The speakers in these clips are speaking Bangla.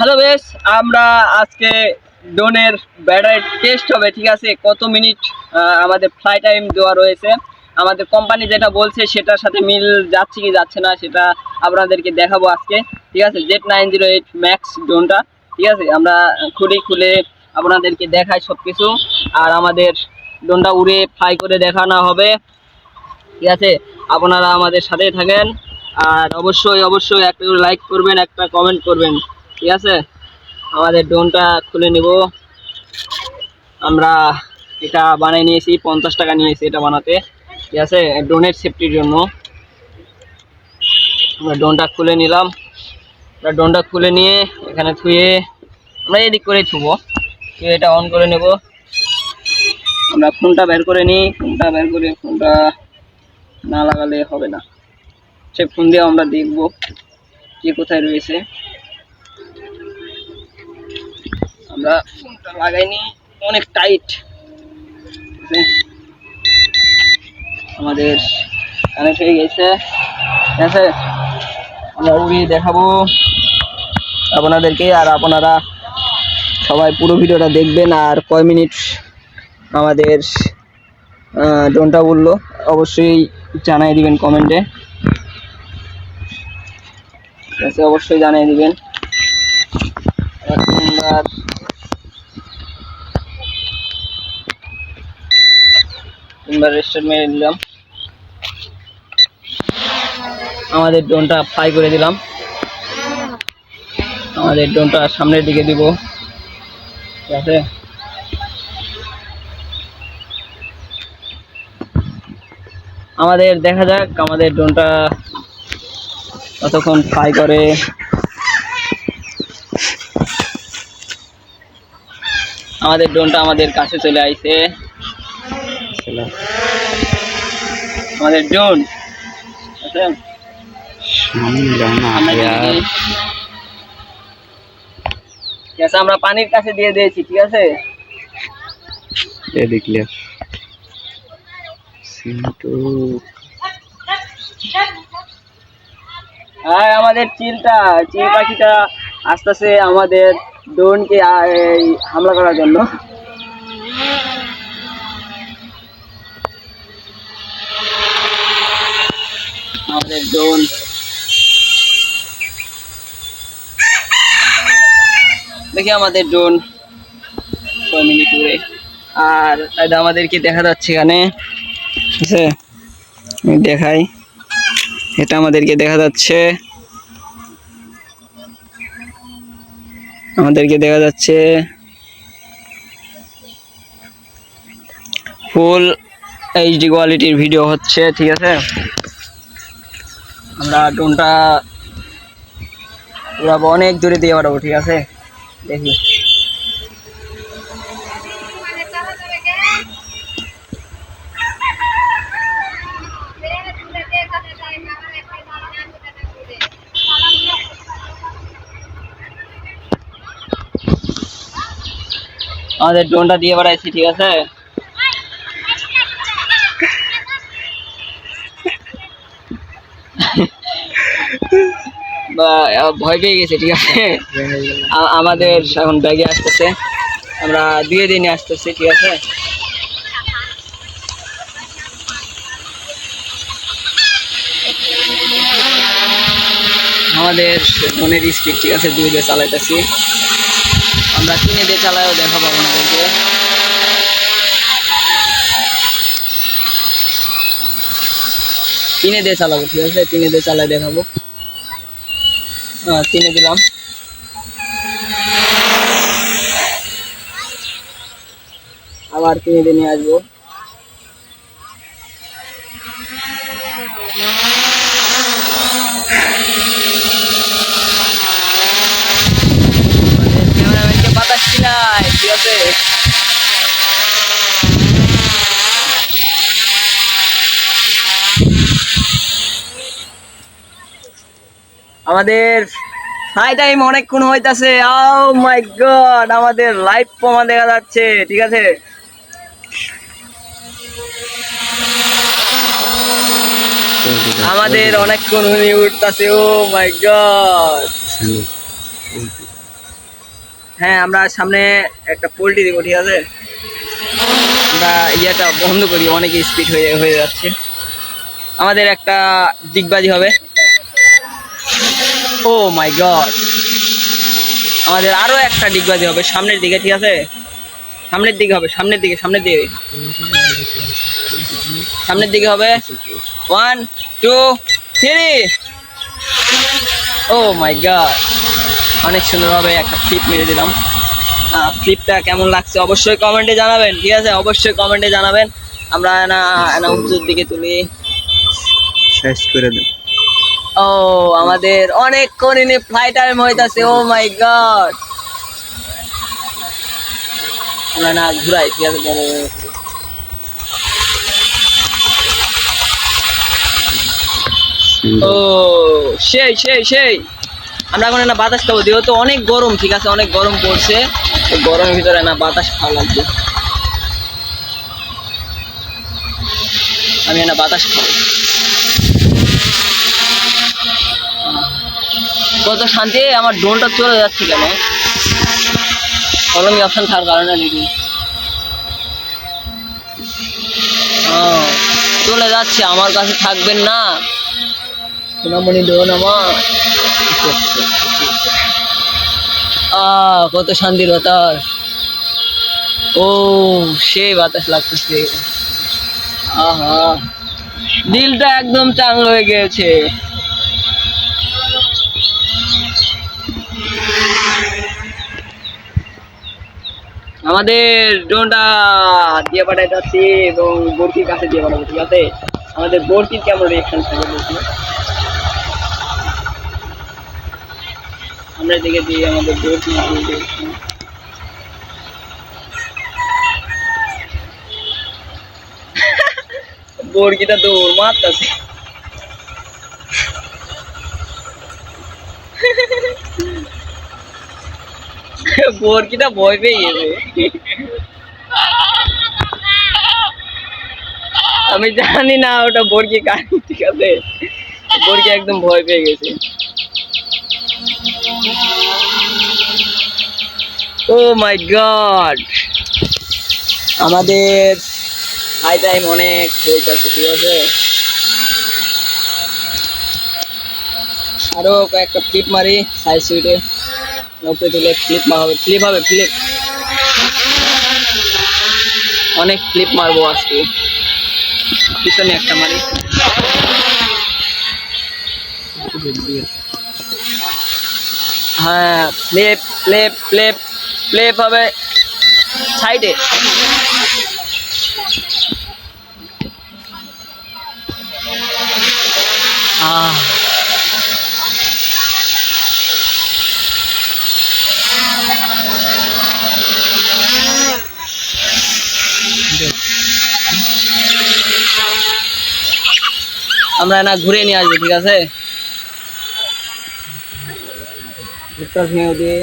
হ্যালো বেশ, আমরা আজকে ড্রোনের ব্যাটারি টেস্ট হবে, ঠিক আছে? কত মিনিট আমাদের ফ্লাই টাইম দেওয়া রয়েছে? আমাদের কোম্পানি যেটা বলছে, সেটার সাথে মিল যাচ্ছে কি যাচ্ছে না, সেটা আপনাদেরকে দেখাবো আজকে, ঠিক আছে? Z nine zero eight max ড্রোনটা, ঠিক আছে? আমরা খুলে খুলে আপনাদেরকে দেখাই সব কিছু আর আমাদের ড্রোনটা উড়ে ফ্লাই করে দেখানো হবে, ঠিক আছে? আপনারা আমাদের সাথে থাকেন, আর অবশ্যই অবশ্যই একটা লাইক করবেন, একটা কমেন্ট করবেন। ঠিক আছে? আমাদের ড্রোনটা খুলে নিব। আমরা এটা বানিয়ে নিয়েছি, পঞ্চাশ টাকা নিয়েছি এটা বানাতে। ঠিক আছে? ড্রোনের সেফটির জন্য। আমরা ড্রোনটা খুলে নিলাম। আমরা ড্রোনটা খুলে নিয়ে এখানে থুয়ে আমরা এদিক করে থুয়ে এটা অন করে নেব। আমরা ফোনটা বের করে নিই। ফোনটা বের করে ফোনটা না লাগালে হবে না। সে ফোন দিয়ে আমরা দেখব কে কোথায় রয়েছে। আমরা ফোনটা লাগাইনি, অনেক টাইট আমাদের কানেক্ট হয়ে গেছে। ঠিক আছে? আমরা উড়িয়ে দেখাবো আপনাদেরকে আর আপনারা সবাই পুরো ভিডিওটা দেখবেন আর কয় মিনিট আমাদের ডোনটা বলল অবশ্যই জানাই দিবেন কমেন্টে ঠিক আছে? অবশ্যই জানিয়ে দিবেন। আর তিনবার রেস্টার্ট মেরে দিলাম আমাদের ড্রোনটা ফ্লাই করে দিলাম। আমাদের ড্রোনটা সামনের দিকে দিব। ঠিক আছে? আমাদের দেখা যাক, আমাদের ড্রোনটা কতক্ষণ ফ্লাই করে। আমাদের ড্রোনটা আমাদের কাছে চলে আইছে। খেলা। আমাদের ডোন আচ্ছা। আমরা পানির কাছে দিয়ে দিয়েছি ঠিক আছে? হ্যাঁ আমাদের চিলটা। চিল পাখিটা আস্তে আস্তে আমাদের ড্রোনকে হামলা করার জন্য। আমাদের ড্রোন দেখি আমাদের ড্রোন কয় মিনিট উড়ে আর আমাদেরকে দেখা যাচ্ছে এখানে। ঠিক আছে দেখাই। এটা আমাদেরকে দেখা যাচ্ছে। আমাদেরকে দেখা যাচ্ছে ফুল এইচডি কোয়ালিটির ভিডিও হচ্ছে, ঠিক আছে? আমরা ড্রোনটা উড়াবো অনেক দূরে দিয়ে পাঠাবো, ঠিক আছে? দেখি। আমাদের ড্রোনটা দিয়ে বেড়াইছি ঠিক আছে? ভয় পেয়ে গেছে, ঠিক আছে? আমাদের এখন ব্যাগে আসতেছে। আমরা দিয়ে দিনে আসতেছি, ঠিক আছে? আমাদের মনের স্পিড ঠিক আছে? দুই দিয়ে চালাইতেছি। আমরা তিনে দিয়ে চালায়ও দেখাবো আপনাদেরকে। তিনে দিয়ে চালাবো, ঠিক আছে? তিনে দিয়ে চালাই দেখাবো। তিনে দিলাম। আবার তিনে দিয়ে নিয়ে আসব। ক্যামেরাম্যানকে বাতাসছি নাই ঠিক আছে? আমাদের হাই টাইম অনেকক্ষণ হইতাছে। ও মাই গড আমাদের লাইভ প্রমাণ দেখা যাচ্ছে, ঠিক আছে? আমাদের অনেকক্ষণ উনি উঠতাছে ও মাই গড হ্যাঁ আমরা সামনে একটা পোল্ট্রি দিব, ঠিক আছে? আমরা ইয়েটা বন্ধ করি, অনেক স্পিড হয়ে হয়ে যাচ্ছে। আমাদের একটা দিগবাজি হবে। ও মাই গড আমাদের আরও একটা ডিগবাজি হবে। সামনের দিকে, ঠিক আছে? সামনের দিকে হবে, সামনের দিকে সামনের দিকে। সামনের দিকে হবে। One two three oh my god অনেক সুন্দরভাবে একটা ফ্লিপ মেরে দিলাম। ফ্লিপটা কেমন লাগছে অবশ্যই কমেন্টে জানাবেন, ঠিক আছে? অবশ্যই কমেন্টে জানাবেন। আমরা না অ্যানাউন্সের দিকে তুলি। শেষ করে দেন। ও, আমাদের অনেকক্ষণ ইনি ফ্লাইট টাইম হইতাছে ও মাই গড আমরা না ঘুরাই, ঠিক আছে। ও, সেই সেই সেই। আমরা এখন না বাতাস খাব, যেহেতু অনেক গরম, ঠিক আছে, অনেক গরম পড়ছে। গরমের ভিতরে না বাতাস খাওয়া লাগবে। আমি না বাতাস খাব। কত শান্তি, আমার ড্রোনটা চলে যাচ্ছে কেন? কলমি অপশন থাকার কারণে নাকি চলে যাচ্ছে, আমার কাছে থাকবেন না। সোনামণি ড্রোন আমার। আহ, কত শান্তির বাতাস। ও, সেই বাতাস লাগতেছে। আহা, দিলটা একদম চাঙ্গ হয়ে গেছে। আমাদের ড্রোনটা দিয়ে পাঠাইতে যাচ্ছি এবং বর্তির কাছে দিয়ে পাঠাবো, ঠিক আছে? আমাদের বর্তির কেমন রিয়েকশন থাকে বলছি? আমরা দেখে দিই আমাদের reaction। বর্গিটা দৌড় মারতাছে বর্গিটা ভয় পেয়ে গেছে। আমি জানি না ওটা বর্গি কার ঠিক আছে? বর্গি একদম ভয় পেয়ে গেছে। ও মাই গড আমাদের হাই টাইম অনেক হয়েছে ঠিক আছে? আরও কয়েকটা ফ্লিপ মারি সাইড সুইটে উপরে তুলে ফ্লিপ মারবে ফ্লিপ হবে ফ্লিপ অনেক ফ্লিপ মারবো আজকে। পিছনে একটা মারি। হ্যাঁ ফ্লিপ ফ্লিপ ফ্লিপ ফ্লিপ হবে। সাইডে আহ। আমরা না ঘুরে নিয়ে আসব ঠিক আছে? ভুট্টার ভেঙে দিয়ে।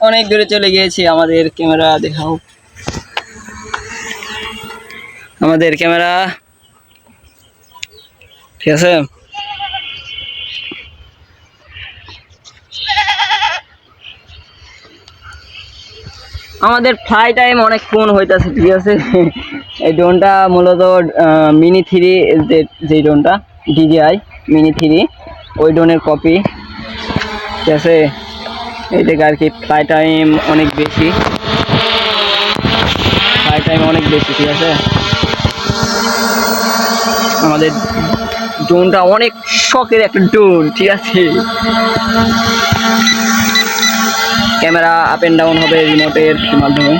অনেক দূরে চলে গিয়েছি আমাদের ক্যামেরা দেখাও। আমাদের ক্যামেরা ঠিক আছে? আমাদের ফ্লাই টাইম অনেক ফোন হইতাছে, ঠিক আছে? এই ড্রোনটা মূলত মিনি থ্রি যে ড্রোনটা ডিজিআই মিনি থ্রি ওই ড্রোনের কপি ঠিক আছে? এই থেকে আর কি ফ্লাই টাইম অনেক বেশি। ফ্লাই টাইম অনেক বেশি, ঠিক আছে? আমাদের ড্রোনটা অনেক শখের একটা ড্রোন ঠিক আছে? ক্যামেরা আপ এন্ড ডাউন হবে রিমোটের মাধ্যমে।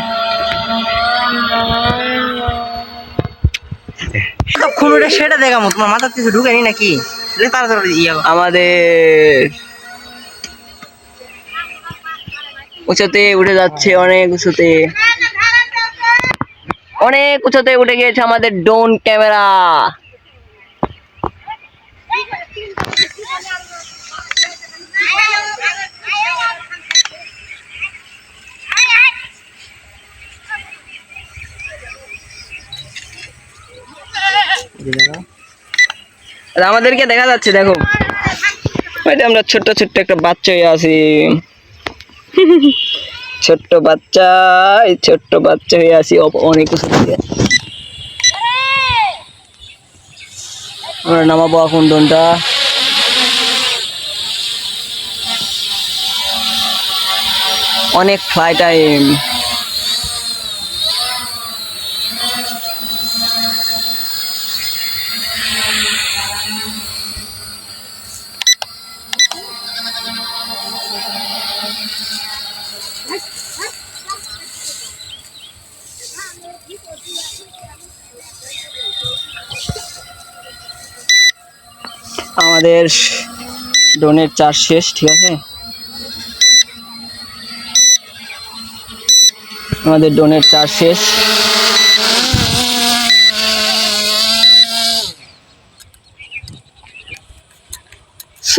ওটা সেটা দেখামো তোমার মাথার কিছু ঢুকেনি নাকি? তাড়াতাড়ি আমাদের উঁচুতে উঠে যাচ্ছে অনেক উঁচুতে। অনেক উঁচুতে উঠে গিয়েছে আমাদের ড্রোন ক্যামেরা। আমাদেরকে দেখা যাচ্ছে, দেখো। আমরা ছোট্ট ছোট্ট একটা বাচ্চা হয়ে আছি। ছোট্ট বাচ্চা ছোট্ট বাচ্চা হয়ে আছি অনেক কিছু আমরা নামাবো এখন ডোনটা অনেক ফ্লাই টাইম আমাদের ড্রোনের চার্জ শেষ ঠিক আছে? আমাদের ড্রোনের চার্জ শেষ।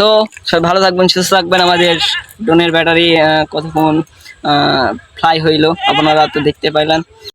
সো সবাই ভালো থাকবেন, সুস্থ থাকবেন। আমাদের ড্রোনের ব্যাটারি কতক্ষণ ফ্লাই হইল, আপনারা তো দেখতে পাইলেন।